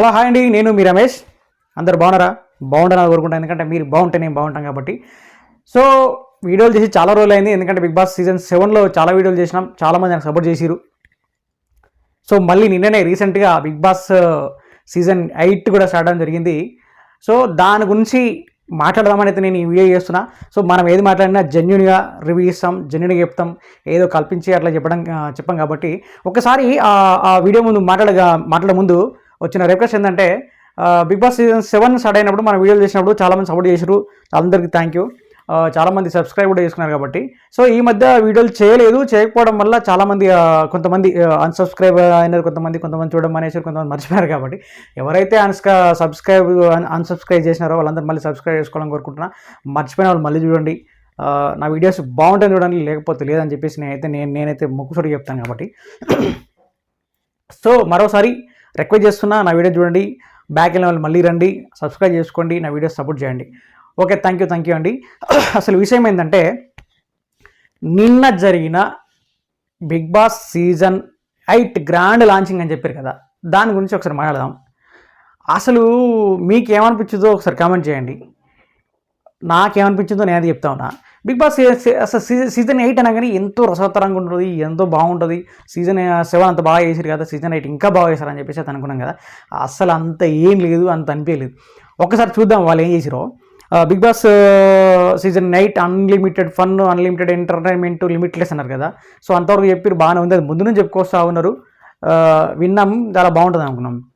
Hello hi అండి. నేను మీ రమేష్. అందరు బాగున్నారా? బాగుంటారని కోరుకుంటాను ఎందుకంటే మీరు బాగుంటే నేను బాగుంటాం కాబట్టి. సో వీడియోలు చేసి చాలా రోజులు అయింది ఎందుకంటే బిగ్ బాస్ సీజన్ సెవెన్లో చాలా వీడియోలు చేసినాం. చాలామంది నాకు సపోర్ట్ చేసిరు సో మళ్ళీ నిన్ననే రీసెంట్గా బిగ్ బాస్ సీజన్ ఎయిట్ కూడా స్టార్ట్ అవ్వడం జరిగింది. సో దాని గురించి మాట్లాడదామని అయితే నేను ఈ వీడియో చేస్తున్నా. సో మనం ఏది మాట్లాడినా జెన్యున్గా రివ్యూ ఇస్తాం జెన్యున్గా చెప్తాం. ఏదో కల్పించి అట్లా చెప్పడం చెప్పాం కాబట్టి. ఒకసారి ఆ ఆ వీడియో ముందు మాట్లాడగా మాట్లాడే ముందు వచ్చిన రిక్వెస్ట్ ఏంటంటే Big Boss season seven start అయినప్పుడు మన వీడియోలు చేసినప్పుడు చాలామంది సపోర్ట్ చేశారు అందరికీ థ్యాంక్ యూ చాలామంది సబ్స్క్రైబ్ కూడా చేసుకున్నారు కాబట్టి. సో ఈ మధ్య వీడియోలు చేయలేదు. చేయకపోవడం వల్ల చాలామంది కొంతమంది అన్సబ్స్క్రైబ్ అయినారు. కొంతమంది కొంతమంది చూడడం అనేసి కొంతమంది మర్చిపోయారు కాబట్టి. ఎవరైతే అన్స్కా సబ్స్క్రైబ్ అన్సబ్స్క్రైబ్ చేసినారో వాళ్ళందరూ మళ్ళీ సబ్స్క్రైబ్ చేసుకోవాలని కోరుకుంటున్నా. మర్చిపోయిన వాళ్ళు మళ్ళీ చూడండి. నా వీడియోస్ బాగుంటుంది చూడండి. లేకపోతే లేదని చెప్పేసి నేనైతే నేను నేనైతే ముక్కుసూడి చెప్తాను కాబట్టి. సో మరోసారి రిక్వెస్ట్ చేస్తున్నా నా వీడియో చూడండి బ్యాక్ వెళ్ళిన వాళ్ళు మళ్ళీ రండి సబ్స్క్రైబ్ చేసుకోండి నా వీడియోస్ సపోర్ట్ చేయండి. Okay thank you thank you అండి. అసలు విషయం ఏంటంటే నిన్న జరిగిన Big Boss season eight grand launching అని చెప్పారు కదా దాని గురించి ఒకసారి మాట్లాడదాం. అసలు మీకు ఏమనిపించిందో ఒకసారి కామెంట్ చేయండి. నాకేమనిపించిందో నేను అది చెప్తా ఉన్నా. బిగ్ బాస్ అసలు సీ- సీజన్ ఎయిట్ అనగానే ఎంతో రసవత్తరంగా ఉంటుంది ఎంతో బాగుంటుంది. సీజన్ సెవెన్ అంత బాగా చేశారు కదా సీజన్ ఎయిట్ ఇంకా బాగా చేశారని చెప్పేసి అది అనుకున్నాం కదా. అసలు అంత ఏం లేదు అంత అనిపించలేదు. ఒకసారి చూద్దాం వాళ్ళు ఏం చేసిరో Big Boss season eight unlimited fun unlimited entertainment limitless అన్నారు కదా. సో అంతవరకు చెప్పారు బాగానే ఉంది. అది ముందు నుంచి చెప్పుకొస్తా ఉన్నారు. విన్నాం చాలా బాగుంటుంది అనుకున్నాం.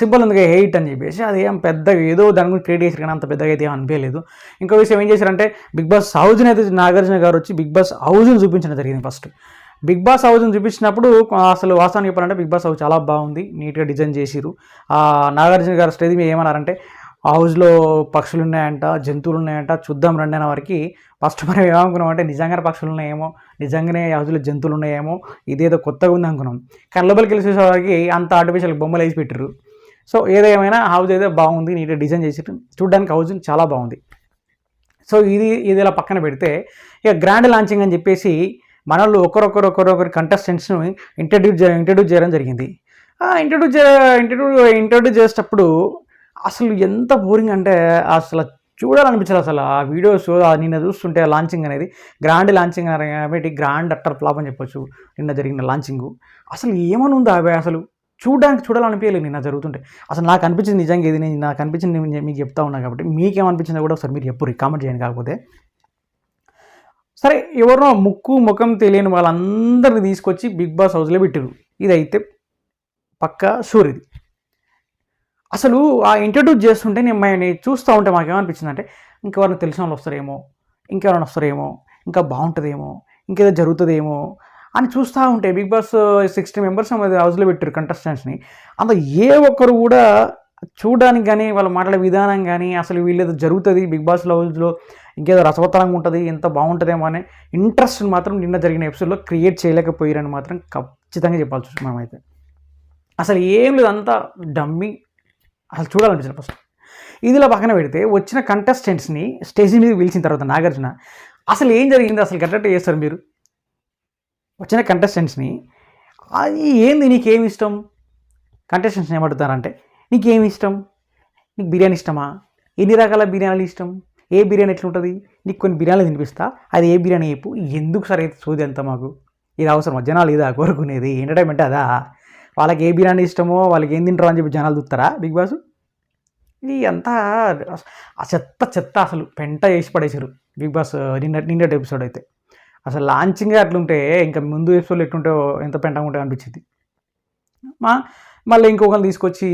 సింపుల్ ఉంది హెయిట్ అని చెప్పేసి అది ఏం పెద్దగా ఏదో దాని గురించి క్రియేట్ చేశారు కానీ అంత పెద్దగా అయితే ఏం అనిపించలేదు. ఇంకో విషయం ఏం చేశారంటే బిగ్ బాస్ హౌజ్ని అయితే నాగార్జున గారు వచ్చి బిగ్ బాస్ హౌస్ని చూపించడం జరిగింది ఫస్ట్ బిగ్ బాస్ హౌస్ని చూపించినప్పుడు అసలు వాస్తవానికి చెప్పాలంటే బిగ్ బాస్ హౌస్ చాలా బాగుంది నీట్గా డిజైన్ చేసిరు నాగార్జున గారు స్టేజ్ మీద ఏమన్నారంటే హౌస్లో పక్షులు ఉన్నాయంట జంతువులు ఉన్నాయంట చూద్దాం రండి అనే వారికి ఫస్ట్ మనం ఏమనుకున్నాం అంటే నిజంగానే పక్షులు ఉన్నాయేమో నిజంగానే హౌస్లో జంతువులు ఉన్నాయేమో ఇదేదో కొత్తగా ఉంది అనుకున్నాం. కానీ లోపలికి వెళ్ళి చూసేవారికి అంత ఆర్టిఫిషియల్ బొమ్మలు వేసి పెట్టారు సో ఏదేమైనా హౌస్ అయితే బాగుంది నీట్గా డిజైన్ చేసి చూడడానికి హౌస్ చాలా బాగుంది. సో ఇది ఇది ఇలా పక్కన పెడితే ఇక గ్రాండ్ లాంచింగ్ అని చెప్పేసి మనల్ని ఒకరొకరు ఒకరొకరు కంటెస్టెంట్స్ని ఇంట్రడ్యూస్ ఇంట్రడ్యూస్ చేయడం జరిగింది. ఇంట్రడ్యూస్ చే ఇంట్రడ్యూ ఇంట్రడ్యూస్ చేసేటప్పుడు అసలు ఎంత బోరింగ్ అంటే అసలు చూడాలనిపించదు అసలు. ఆ వీడియోస్ నిన్న చూస్తుంటే లాంచింగ్ అనేది గ్రాండ్ లాంచింగ్ అని కాబట్టి గ్రాండ్ అట్టర్ ఫ్లాప్ అని చెప్పొచ్చు నిన్న జరిగిన లాంచింగ్ అసలు ఏమని ఉందా అవి అసలు? చూడడానికి చూడాలనిపించలేదు నిన్న జరుగుతుంటే. అసలు నాకు అనిపించింది నిజంగా ఏది నేను నాకు అనిపించింది నేను మీకు చెప్తా ఉన్నా కాబట్టి. మీకేమనిపించిందో కూడా ఒకసారి మీరు ఎప్పుడు కామెంట్ చేయండి కాకపోతే. సరే ఎవరినో ముక్కు ముఖం తెలియని వాళ్ళందరిని తీసుకొచ్చి బిగ్ బాస్ హౌస్లో పెట్టారు ఇదైతే పక్కా షూర్ ఇది. అసలు ఆ ఇంట్రడ్యూస్ చేస్తుంటే నేను మ- నేను చూస్తూ ఉంటే మాకేమనిపించింది అంటే ఇంకెవరైనా తెలిసిన వాళ్ళు వస్తారేమో ఇంకెవరైనా వస్తారేమో ఇంకా బాగుంటుందేమో ఇంకేదో జరుగుతుందేమో అని చూస్తూ ఉంటే బిగ్ బాస్ సిక్స్టీ మెంబర్స్ హౌస్లో పెట్టారు కంటెస్టెంట్స్ని అంత ఏ ఒక్కరు కూడా చూడడానికి కానీ వాళ్ళు మాట్లాడే విధానం కానీ అసలు వీళ్ళేదో జరుగుతుంది బిగ్ బాస్ హౌస్లో ఇంకేదో రసవత్తరంగా ఉంటుంది ఎంత బాగుంటుందేమో అనే ఇంట్రెస్ట్ మాత్రం నిన్న జరిగిన ఎపిసోడ్లో క్రియేట్ చేయలేకపోయారని మాత్రం ఖచ్చితంగా చెప్పాల్సి వస్తుంది మనమైతే అసలు ఏం లేదు అంతా డమ్మి అసలు చూడాలనిపించారు ఫస్ట్ ఇదిలా పక్కన పెడితే వచ్చిన కంటెస్టెంట్స్ని స్టేజ్ మీద పిలిచిన తర్వాత నాగార్జున అసలు ఏం జరిగింది? అసలు కరెక్ట్ చేస్తారు మీరు? వచ్చిన కంటెస్టెంట్స్ని అది ఏంది నీకేం ఇష్టం? కంటెస్టెంట్స్ని ఏమడుగుతారంటే నీకేం ఇష్టం? నీకు బిర్యానీ ఇష్టమా? ఎన్ని రకాల బిర్యానీలు ఇష్టం? ఏ బిర్యానీ ఎట్లుంటుంది? నీకు కొన్ని బిర్యానీలు తినిపిస్తా. అది ఏ బిర్యానీ చెప్పు. ఎందుకు సరే సోది అంత మాకు? ఇది అవసరం జనాలు ఇదా కోరుకునేది? ఎంటర్టైన్మెంట్ అదా? వాళ్ళకి ఏ బిర్యానీ ఇష్టమో వాళ్ళకి ఏం తింటారో అని చెప్పి జనాలు చూస్తారా బిగ్ బాస్? ఇది అంతా ఆ చెత్త చెత్త అసలు. పెంట చేసి పడేసారు బిగ్ బాస్ నిన్న నిన్నటి ఎపిసోడ్ అయితే. అసలు లాంచింగ్ అట్లుంటే ఇంకా ముందు ఎపిసోడ్ ఎట్లుంటే ఎంత పెంటగా ఉంటే అనిపించింది. మా మళ్ళీ ఇంకొకరిని తీసుకొచ్చి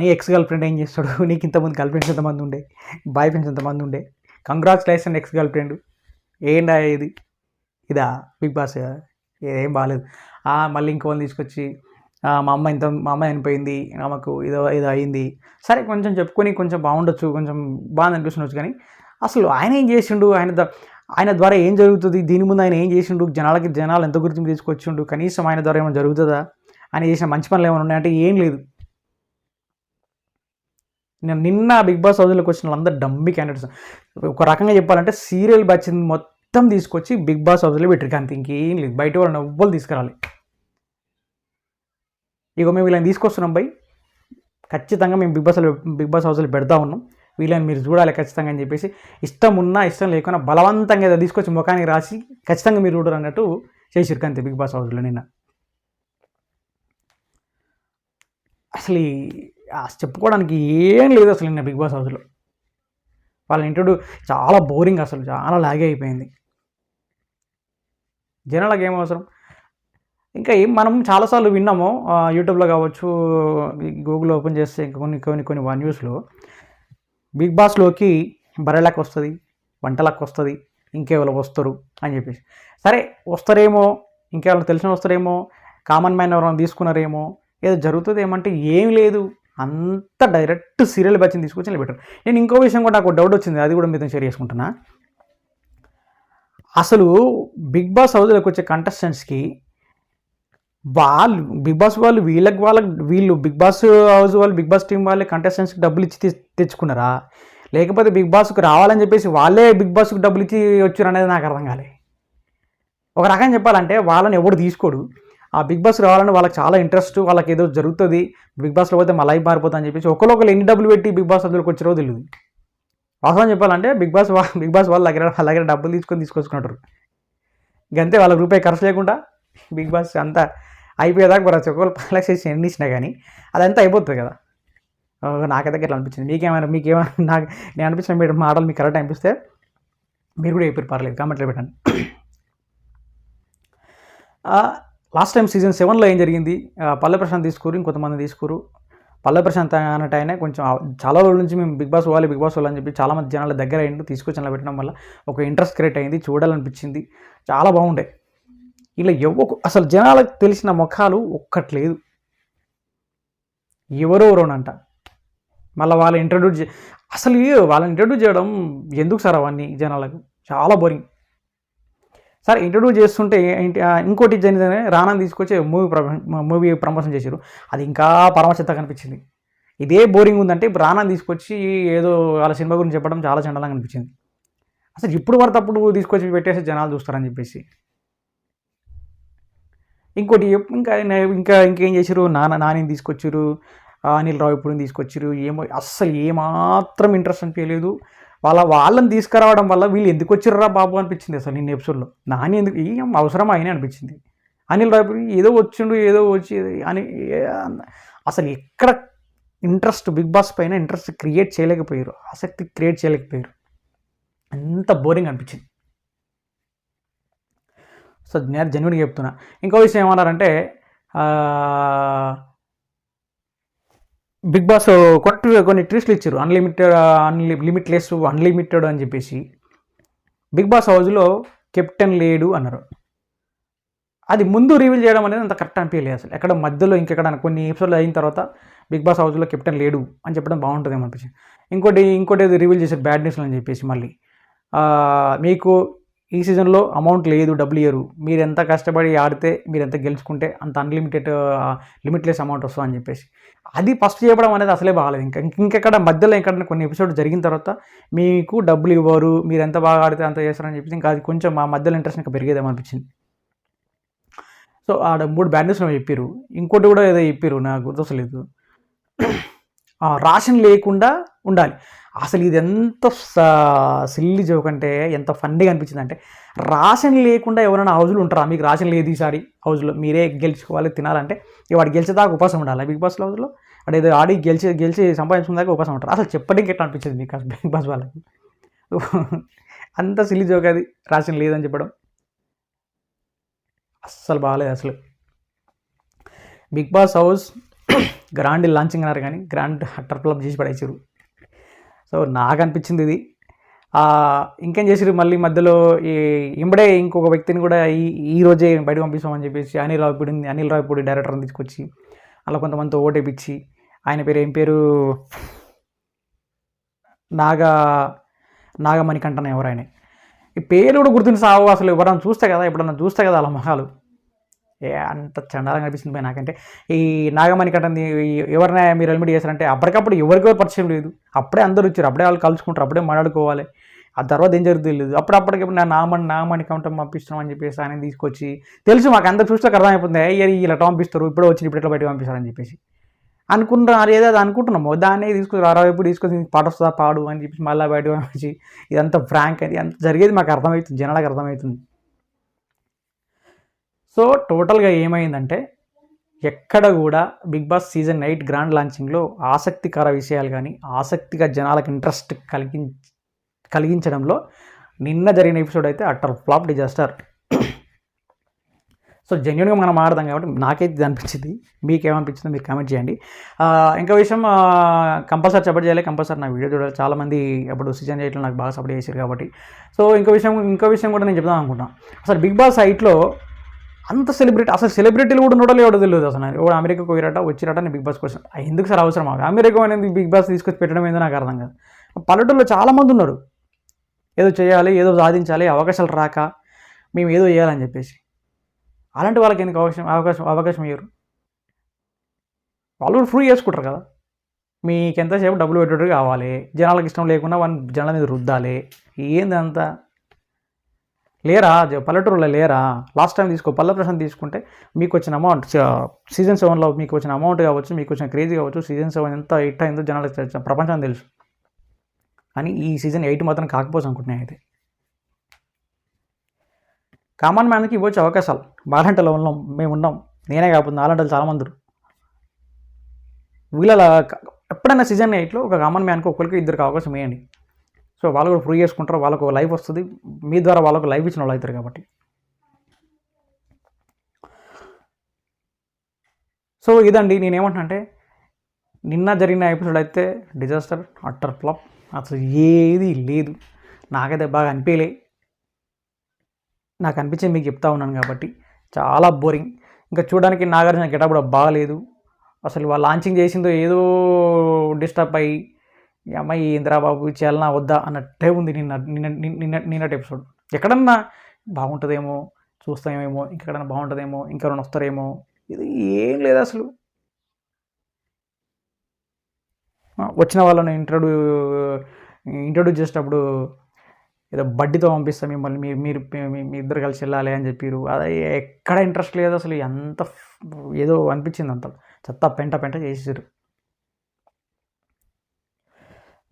నీ ఎక్స్ గర్ల్ ఫ్రెండ్ ఏం చేస్తాడు? నీకు ఇంతమంది గర్ల్ ఫ్రెండ్స్ ఎంతమంది ఉండే? బాయ్ ఫ్రెండ్స్ ఎంతమంది ఉండే? కంగ్రాచులేషన్ ఎక్స్ గర్ల్ ఫ్రెండ్ ఏంటా ఇది? ఇదా? Big Boss? ఏం బాగాలేదు మళ్ళీ ఇంకోళ్ళని తీసుకొచ్చి మా అమ్మ ఇంత మా అమ్మ చనిపోయింది ఆమెకు ఇదో ఇదో అయింది. సరే కొంచెం చెప్పుకొని కొంచెం బాగుండొచ్చు కొంచెం బాగా అనిపిస్తుండొచ్చు కానీ అసలు ఆయన ఏం చేసిండు? ఆయన ఆయన ద్వారా ఏం జరుగుతుంది? దీని ముందు ఆయన ఏం చేసిండు? జనాలకి జనాలు ఎంత గుర్తింపు తీసుకొచ్చిండు? కనీసం ఆయన ద్వారా ఏమైనా జరుగుతుందా? ఆయన చేసిన మంచి పనులు ఏమైనా ఉన్నాయంటే ఏం లేదు. నేను నిన్న బిగ్ బాస్ హౌస్లోకి వచ్చిన వాళ్ళందరూ డమ్మి క్యాండిడేట్స్ ఒక రకంగా చెప్పాలంటే సీరియల్ బ్యాచ్ మొత్తం తీసుకొచ్చి బిగ్ బాస్ హౌస్లో పెట్టారు అంత ఇంకేం లేదు. బయట వాళ్ళని ఎవ్వరు తీసుకురాలి. ఇక మేము వీళ్ళని తీసుకొస్తున్నాం బై. ఖచ్చితంగా మేము బిగ్ బాస్ బిగ్ బాస్ హౌస్లో పెడతా ఉన్నాం. వీళ్ళని మీరు చూడాలి ఖచ్చితంగా అని చెప్పేసి ఇష్టం ఉన్నా ఇష్టం లేకున్నా బలవంతంగా ఏదో తీసుకొచ్చి ముఖానికి రాసి ఖచ్చితంగా మీరు చూడరు అన్నట్టు చేసిరు కాంతి బిగ్ బాస్ హౌస్లో నిన్న. అసలు చెప్పుకోవడానికి ఏం లేదు అసలు నిన్న బిగ్ బాస్ హౌస్లో. వాళ్ళ ఇంటర్వ్యూ చాలా బోరింగ్ అసలు చాలా లాగే అయిపోయింది. జనాలకు ఏం అవసరం? ఇంకా ఏం మనం చాలాసార్లు విన్నాము యూట్యూబ్లో కావచ్చు గూగుల్ ఓపెన్ చేస్తే ఇంకా కొన్ని కొన్ని కొన్ని వన్ న్యూస్లో బిగ్ బాస్లోకి బర్రెలకు వస్తుంది వంటలకు వస్తుంది ఇంకెవరు వస్తారు అని చెప్పేసి. సరే వస్తారేమో ఇంకెవరు తెలిసిన వస్తారేమో కామన్ మ్యాన్ ఎవరైనా తీసుకున్నారేమో ఏదో జరుగుతుంది ఏమంటే ఏం లేదు. అంత డైరెక్ట్ సీరియల్ బ్యాచ్ని తీసుకొచ్చి బెటర్ నేను ఇంకో విషయం కూడా నాకు డౌట్ వచ్చింది అది కూడా మీతో షేర్ చేసుకుంటున్నా. అసలు బిగ్ బాస్ హౌస్లోకి వచ్చే కంటెస్టెంట్స్కి వాళ్ళు బిగ్ బాస్ వాళ్ళు వీళ్ళకి వాళ్ళకి వీళ్ళు బిగ్ బాస్ హౌస్ వాళ్ళు బిగ్ బాస్ టీం వాళ్ళే కంటెస్టెంట్స్కి డబ్బులు ఇచ్చి తెచ్చుకున్నారా లేకపోతే బిగ్ బాస్కి రావాలని చెప్పేసి వాళ్ళే బిగ్ బాస్కి డబ్బులు ఇచ్చి వచ్చారు అనేది నాకు అర్థం కాలే ఒక రకంగా చెప్పాలంటే వాళ్ళని ఎవడు తీసుకోడు ఆ బిగ్ బాస్ రావాలని వాళ్ళకి చాలా ఇంట్రెస్ట్ వాళ్ళకి ఏదో జరుగుతుంది బిగ్ బాస్లో పోతే మళ్ళీ లైఫ్ మారిపోతుంది అని చెప్పేసి ఒకరు ఎన్ని డబ్బులు పెట్టి బిగ్ బాస్ అందులోకి వచ్చారో తెలియదు వాస్తవం చెప్పాలంటే బిగ్ బాస్ బిగ్ బాస్ వాళ్ళ దగ్గర వాళ్ళ దగ్గర డబ్బులు తీసుకొని తీసుకొచ్చుకుంటారు ఇంకంతే వాళ్ళ రూపాయి ఖర్చు లేకుండా బిగ్ బాస్ అంతా అయిపోయేదాకా ప్రతి ఒక్కరు పలక్ చేసి ఎన్ని ఇచ్చినా కానీ అదంతా అయిపోతుంది కదా. నాకైతే ఇట్లా అనిపించింది. మీకేమైనా మీకేమైనా నాకు నేను అనిపించిన మీరు మాటలు మీకు కరెక్ట్ అనిపిస్తే మీరు కూడా చెప్పారు పర్లేదు కామెంట్లో పెట్టండి. లాస్ట్ టైం సీజన్ సెవెన్లో ఏం జరిగింది? పల్లె ప్రశాంత్ తీసుకురు ఇంకొంతమంది తీసుకురు. పల్లె ప్రశాంత్ అన్నట్టు ఆయన కొంచెం చాలా రోజుల నుంచి మేము బిగ్ బాస్ వాళ్ళు బిగ్ బాస్ పోవాలని చెప్పి చాలా మంది జనాల దగ్గర అయిండు తీసుకొచ్చి అలా పెట్టడం వల్ల ఒక ఇంట్రెస్ట్ క్రియేట్ అయింది చూడాలనిపించింది. చాలా బాగుండే. ఇలా ఎవ అసలు జనాలకు తెలిసిన ముఖాలు ఒక్కట్లేదు. ఎవరెవరోనంట మళ్ళీ వాళ్ళ ఇంట్రడ్యూస్ చే అసలు వాళ్ళని ఇంట్రడ్యూస్ చేయడం ఎందుకు సార్ అవన్నీ జనాలకు? చాలా బోరింగ్ సార్ ఇంట్రడ్యూస్ చేస్తుంటే ఏంటి ఇంకోటి జరిగింది రానా తీసుకొచ్చి మూవీ మూవీ ప్రమోషన్ చేశారు అది ఇంకా పరమశత కనిపించింది. ఇదే బోరింగ్ ఉందంటే ఇప్పుడు రానా తీసుకొచ్చి ఏదో వాళ్ళ సినిమా గురించి చెప్పడం చాలా చండలంగా అనిపించింది. అసలు ఇప్పుడు వరకు అప్పుడు తీసుకొచ్చి పెట్టేసి జనాలు చూస్తారని చెప్పేసి. ఇంకోటి ఇంకా ఇంకా ఇంకేం చేశారు నాన్న నానిని తీసుకొచ్చారు అనిల్ రావిపూడిని తీసుకొచ్చారు ఏమో అస్సలు ఏమాత్రం ఇంట్రెస్ట్ అనిపించలేదు వాళ్ళ వాళ్ళని తీసుకురావడం వల్ల వీళ్ళు ఎందుకు వచ్చిర్రా బాబు అనిపించింది అసలు నిన్న ఎపిసోడ్లో. నాని ఎందుకు ఏం అవసరం అయినా అనిపించింది. అనిల్ రావిపూడి ఏదో వచ్చిండు ఏదో వచ్చి అని అసలు ఎక్కడ ఇంట్రెస్ట్ బిగ్ బాస్ పైన ఇంట్రెస్ట్ క్రియేట్ చేయలేకపోయారు. ఆసక్తి క్రియేట్ చేయలేకపోయారు. అంత బోరింగ్ అనిపించింది. సో నేను జెన్యున్గా చెప్తున్నా. ఇంకో విషయం ఏమన్నారంటే బిగ్ బాస్ కొన్ని కొన్ని ట్రీస్ట్లు ఇచ్చారు. అన్లిమిటెడ్ అన్లి లిమిట్లెస్ అన్లిమిటెడ్ అని చెప్పేసి. బిగ్ బాస్ హౌస్లో కెప్టెన్ లేడు అన్నారు. అది ముందు రివీల్ చేయడం అనేది అంత కరెక్ట్ అనిపించలేదు అసలు. ఎక్కడ మధ్యలో ఇంకెక్కడ కొన్ని ఎపిసోడ్లు అయిన తర్వాత బిగ్ బాస్ హౌస్లో కెప్టెన్ లేడు అని చెప్పడం బాగుంటుంది అనిపించింది. ఇంకోటి ఇంకోటి రివీల్ చేశారు బ్యాడ్ న్యూస్ అని చెప్పేసి మళ్ళీ. మీకు ఈ సీజన్లో అమౌంట్ లేదు డబ్బులు ఇయ్యరు. మీరు ఎంత కష్టపడి ఆడితే మీరు ఎంత గెలుచుకుంటే అంత అన్లిమిటెడ్ లిమిట్లెస్ అమౌంట్ వస్తుంది అని చెప్పేసి. అది ఫస్ట్ చేయడం అనేది అసలే బాగాలేదు. ఇంకా ఇంకెక్కడ మధ్యలో ఎక్కడ కొన్ని ఎపిసోడ్ జరిగిన తర్వాత మీకు డబ్బులు ఇవ్వరు మీరు ఎంత బాగా ఆడితే అంత చేస్తారని చెప్పేసి ఇంకా అది కొంచెం మా మధ్యలో ఇంట్రెస్ట్ ఇంకా పెరిగేదేమనిపించింది సో ఆడ మూడు బ్యాడ్ న్యూస్ చెప్పారు ఇంకోటి కూడా ఏదో చెప్పారు నాకు గుర్తొస్తలేదు. ఆ, రాషన్ లేకుండా ఉండాలి. అసలు ఇది ఎంత సిల్లి జోక్ అంటే ఎంత ఫన్నీగా అనిపించింది అంటే రాషన్ లేకుండా ఎవరైనా హౌజులు ఉంటారా? మీకు రాషన్ లేదు ఈసారి హౌస్లో మీరే గెలుచుకోవాలి తినాలంటే. వాడు గెలిచేదాకా ఉపవాసం ఉండాలి బిగ్ బాస్ హౌస్లో వాడు ఏదో ఆడి గెలిచి గెలిచి సంపాదించుకున్నాక ఉపవాసం ఉంటారు? అసలు చెప్పడానికి ఎట్లా అనిపించింది మీకు అసలు బిగ్ బాస్ వాళ్ళకి? అంత సిల్లి జోక్ అది రాషన్ లేదని చెప్పడం. అస్సలు బాగాలేదు అసలు. Big Boss house grand launching అన్నారు కానీ గ్రాండ్ హట్టర్ క్లబ్ చేసి పడేసారు. సో నాకు అనిపించింది ఇది ఇంకేం చేసారు మళ్ళీ మధ్యలో ఈ ఇంబడే ఇంకొక వ్యక్తిని కూడా ఈ ఈ రోజే బయట పంపిస్తామని చెప్పేసి అనిల్ రావుపూడి అనిల్ రావుపూడి డైరెక్టర్ని తీసుకొచ్చి అలా కొంతమందితో ఓటేపించి ఆయన పేరు ఏం పేరు? నాగా నాగమణికంఠన ఎవరైనా ఈ పేరు కూడా గుర్తించి సావు అసలు ఎవరన్నా చూస్తే కదా ఎప్పుడన్నా చూస్తే కదా అలా మొహాలు. ఏ అంత చండాలంగా అనిపిస్తుంది పోయి నాకంటే. ఈ నాగమణి కట్టంది ఎవరినైనా మీరు హెల్మెట్ చేశారంటే అప్పటికప్పుడు ఎవరికెవరు పరిచయం లేదు. అప్పుడే అందరూ వచ్చారు. అప్పుడే వాళ్ళు కలుసుకుంటారు. అప్పుడే మాట్లాడుకోవాలి. ఆ తర్వాత ఏం జరుగుతుంది లేదు. అప్పుడప్పటికప్పుడు నా నామని నామని కౌంటర్ పంపిస్తున్నాం అని చెప్పేసి ఆయన తీసుకొచ్చి తెలుసు మాకు అందరు చూస్తే అర్థమైపోతుంది. ఏ ఇలా పంపిస్తారు? ఇప్పుడే వచ్చి ఇప్పుడు ఇట్లా బయటకు పంపిస్తారని చెప్పేసి. అనుకుంటున్నారు ఏదో అది అనుకుంటున్నాము. దాన్ని తీసుకొని అరవైపు తీసుకొని పాట వస్తుందా? పాడు అని చెప్పి మళ్ళీ బయట వచ్చి ఇదంతా ఫ్రాంక్ అది. అంత జరిగేది మాకు అర్థమవుతుంది. జనాలకు అర్థమవుతుంది. సో టోటల్గా ఏమైందంటే ఎక్కడ కూడా Big Boss season eight grand లాంచింగ్లో ఆసక్తికర విషయాలు కానీ ఆసక్తిగా జనాలకు ఇంట్రెస్ట్ కలిగి కలిగించడంలో నిన్న జరిగిన ఎపిసోడ్ అయితే అట్టర్ ఫ్లాప్ డిజాస్టర్. సో జెన్యున్గా మనం ఆడదాం కాబట్టి నాకైతే ఇది అనిపించింది. మీకేమనిపించిందో మీరు కామెంట్ చేయండి. ఇంకా ఇంకో విషయం కంపల్సరీ సపోర్ట్ చేయాలి. కంపల్సరీ నా వీడియో చూడాలి. చాలామంది అప్పుడు సీజన్ చేయట్లో నాకు బాగా సపోర్ట్ చేశారు కాబట్టి. సో ఇంకో విషయం ఇంకో విషయం కూడా నేను చెప్దాం అనుకుంటున్నాను. అసలు బిగ్ బాస్ సైట్లో అంత సెలబ్రిటీ అసలు సెలబ్రిటీలు కూడా ఉండడం లేవో తెలియదు అసలు. నాకు ఎవడు అమెరికా పోయిరట వచ్చిరట నేను బిగ్ బాస్ క్వశ్చన్ ఎందుకు సార్ అవసరం మాకు అమెరికా అనేది బిగ్ బాస్ తీసుకొచ్చి పెట్టడం ఏందో నాకు అర్థం కాదు. పల్లెటూరులో చాలామంది ఉన్నారు. ఏదో చేయాలి ఏదో సాధించాలి అవకాశాలు రాక మేము ఏదో చేయాలని చెప్పేసి. అలాంటి వాళ్ళకి ఎందుకు అవకాశం అవకాశం అవకాశం ఇవ్వరు వాళ్ళు ఫ్రీ చేసుకుంటారు కదా. మీకు ఎంతసేపు డబ్బులు పెట్టేటట్టు కావాలి. జనాలకు ఇష్టం లేకుండా వాళ్ళని జనాల మీద రుద్దాలి. ఏంది అంతా లేరా? పల్లెటూరులో లేరా? లాస్ట్ టైం తీసుకో పల్లె ప్రశాంత్ తీసుకుంటే మీకు వచ్చిన అమౌంట్ సీజన్ సెవెన్లో మీకు వచ్చిన అమౌంట్ కావచ్చు మీకు వచ్చిన క్రేజ్ కావచ్చు సీజన్ సెవెన్ ఎంత ఎయిట్ అయిందో జనాలకు ప్రపంచం తెలుసు. కానీ ఈ సీజన్ ఎయిట్ మాత్రం కాకపోవచ్చు అనుకుంటున్నాయి అయితే. కామన్ మ్యాన్కి ఇవ్వచ్చు అవకాశాలు. బాలంటలో ఉన్నాం మేము ఉన్నాం. నేనే కాకపోతే నాలంటలు చాలామంది ఉన్నారు. వీళ్ళ ఎప్పుడైనా సీజన్ ఎయిట్లో ఒక కామన్ మ్యాన్కి ఒకరికి ఇద్దరికి అవకాశం ఇవ్వండి సో వాళ్ళు కూడా ఫ్రీ చేసుకుంటారు. వాళ్ళకు ఒక లైఫ్ వస్తుంది. మీ ద్వారా వాళ్ళకు లైఫ్ ఇచ్చిన వాళ్ళు అవుతారు కాబట్టి. సో ఇదండి. నేనేమంటున్నా అంటే నిన్న జరిగిన ఎపిసోడ్ అయితే డిజాస్టర్ అట్టర్ ఫ్లాప్ అసలు ఏది లేదు. నాకైతే బాగా అనిపించలే నాకు అనిపించింది మీకు చెప్తా ఉన్నాను కాబట్టి. చాలా బోరింగ్ ఇంకా చూడడానికి నాగార్జున గెటప్ కూడా బాగాలేదు. అసలు వాళ్ళు లాంచింగ్ చేసిందో ఏదో డిస్టర్బ్ అయ్యి ఈ అమ్మాయి ఇంద్రాబాబు చేయాలనా వద్దా అన్నట్టే ఉంది నిన్న నిన్న నిన్న నిన్నటి ఎపిసోడ్. ఎక్కడన్నా బాగుంటుందేమో చూస్తామేమో ఇంకెక్కడన్నా బాగుంటుందేమో ఇంకెవరైనా వస్తారేమో ఇది ఏం లేదు అసలు. వచ్చిన వాళ్ళని ఇంట్రడ్యూ ఇంట్రడ్యూస్ చేసేటప్పుడు ఏదో బడ్డీతో పంపిస్తాం మిమ్మల్ని మీరు మీరు మీ- ఇద్దరు కలిసి వెళ్ళాలి అని చెప్పారు అది ఎక్కడ ఇంట్రెస్ట్ లేదు అసలు ఎంత ఏదో అనిపించింది అంత. చెత్త పెంట పెంట చేసేసారు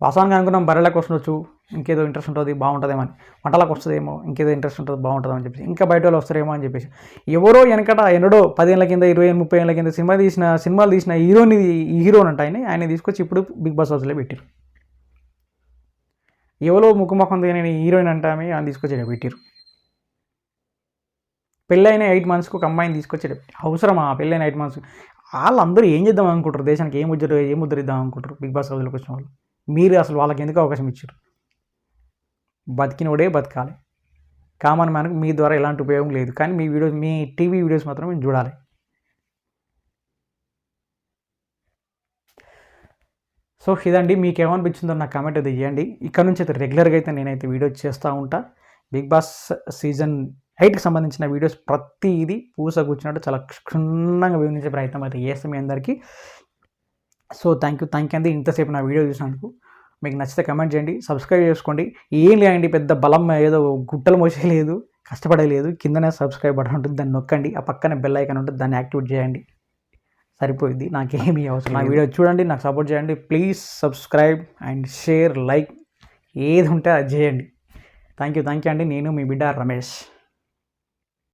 వాస్తవానికి అనుకున్నాం బర్రెలకు వస్తుండొచ్చు ఇంకేదో ఇంట్రెస్ట్ ఉంటుంది బాగుంటుందేమో అని. వంటలకు వస్తుందేమో ఇంకేదో ఇంట్రెస్ట్ ఉంటుంది బాగుంటుందేమో అని చెప్పేసి. ఇంకా బయట వాళ్ళు వస్తారేమో అని చెప్పేసి. ఎవరో వెనకట ఎన్నడో పదేళ్ళ కింద ఇరవై ఏళ్ళ, ముప్పై ఏళ్ళ కింద సినిమా తీసిన సినిమాలు తీసిన హీరోని హీరోని అంట ఆయన ఆయన తీసుకొచ్చి ఇప్పుడు బిగ్ బాస్ హౌస్లో పెట్టారు ఎవరో ముఖముఖం నేను హీరోయిన్ అంటామే ఆయన తీసుకొచ్చి పెట్టారు పెళ్ళైన ఎయిట్ మంత్స్కి ఒక అమ్మాయిని తీసుకొచ్చి అవసరమా పెళ్ళైన ఎయిట్ మంత్స్ వాళ్ళందరూ ఏం చేద్దాం అనుకుంటారు? దేశానికి ఏం ముద్ర ఏం ముద్రిద్దాం అనుకుంటారు బిగ్ బాస్ హౌస్లోకి వచ్చిన వాళ్ళు? మీరు అసలు వాళ్ళకి ఎందుకు అవకాశం ఇచ్చారు? బతికినోడే బతకాలి. కామన్ మ్యాన్కి మీ ద్వారా ఎలాంటి ఉపయోగం లేదు. కానీ మీ వీడియోస్ మీ టీవీ వీడియోస్ మాత్రం మేము చూడాలి. సో ఇదండి. మీకు ఏమనిపించిందో నాకు కామెంట్ అది చేయండి ఇక్కడ నుంచి అయితే రెగ్యులర్గా అయితే నేనైతే వీడియోస్ చేస్తూ ఉంటా. బిగ్ బాస్ సీజన్ ఎయిట్కి సంబంధించిన వీడియోస్ ప్రతిదీ పూస కూర్చున్నట్టు చాలా క్షుణ్ణంగా వివరించే ప్రయత్నం అయితే చేస్తాం మీ అందరికీ. So thank you thank you అండి ఇంతసేపు నా వీడియో చూసినందుకు. మీకు నచ్చితే కమెంట్ చేయండి సబ్స్క్రైబ్ చేసుకోండి. ఏం లేదండి పెద్ద బలం ఏదో గుట్టలు మోసేయలేదు కష్టపడలేదు. కిందనే సబ్స్క్రైబ్ బటన్ ఉంటుంది దాన్ని నొక్కండి. ఆ పక్కన బెల్ ఐకాన్ ఉంటుంది దాన్ని యాక్టివేట్ చేయండి. సరిపోయింది నాకేమీ అవసరం నా వీడియో చూడండి నాకు సపోర్ట్ చేయండి. Please subscribe and share like ఏది ఉంటే అది చేయండి. థ్యాంక్ యూ థ్యాంక్ యూ అండి. నేను మీ బిడ్డ రమేష్.